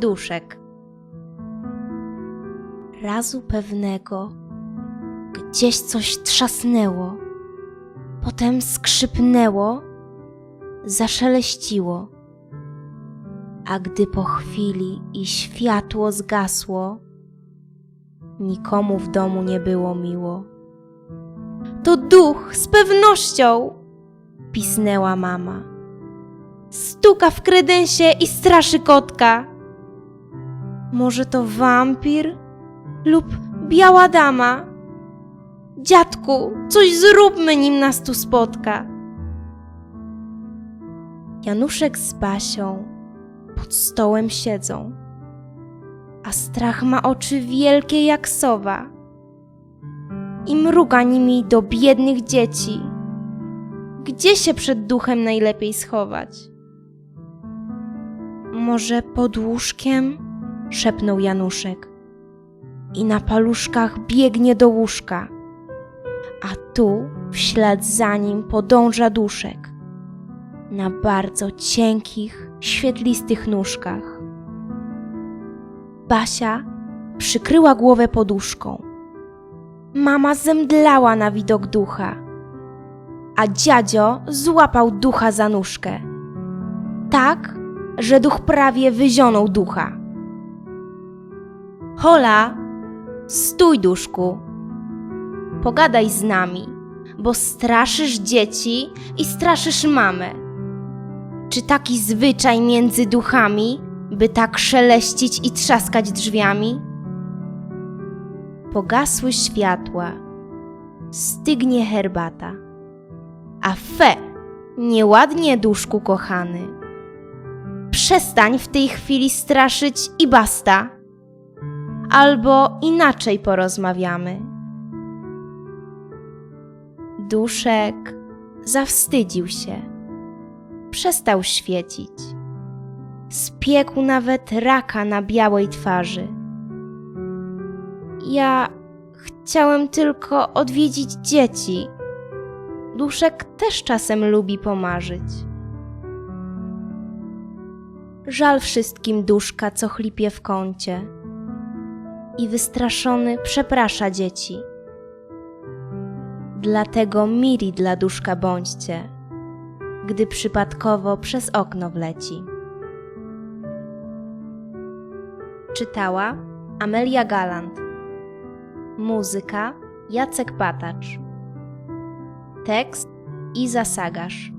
Duszek. Razu pewnego gdzieś coś trzasnęło, potem skrzypnęło, zaszeleściło. A gdy po chwili i światło zgasło, nikomu w domu nie było miło. To duch z pewnością! pisnęła mama. Stuka w kredensie i straszy kotka. Może to wampir lub biała dama? Dziadku, coś zróbmy, nim nas tu spotka. Januszek z Basią pod stołem siedzą, a strach ma oczy wielkie jak sowa i mruga nimi do biednych dzieci. Gdzie się przed duchem najlepiej schować? Może pod łóżkiem? szepnął Januszek. I na paluszkach biegnie do łóżka, a tu w ślad za nim podąża duszek na bardzo cienkich, świetlistych nóżkach. Basia przykryła głowę poduszką. Mama zemdlała na widok ducha, a dziadzio złapał ducha za nóżkę. Tak, że duch prawie wyzionął ducha. Hola, stój, duszku. Pogadaj z nami, bo straszysz dzieci i straszysz mamę. Czy taki zwyczaj między duchami, by tak szeleścić i trzaskać drzwiami? Pogasły światła, stygnie herbata. A fe, nieładnie, duszku kochany. Przestań w tej chwili straszyć i basta. Albo inaczej porozmawiamy. Duszek zawstydził się. Przestał świecić. Spiekł nawet raka na białej twarzy. Ja chciałem tylko odwiedzić dzieci. Duszek też czasem lubi pomarzyć. Żal wszystkim duszka, co chlipie w kącie. I wystraszony przeprasza dzieci. Dlatego miri dla duszka bądźcie, gdy przypadkowo przez okno wleci. Czytała Amelia Galant. Muzyka Jacek Patacz. Tekst Iza Sagasz.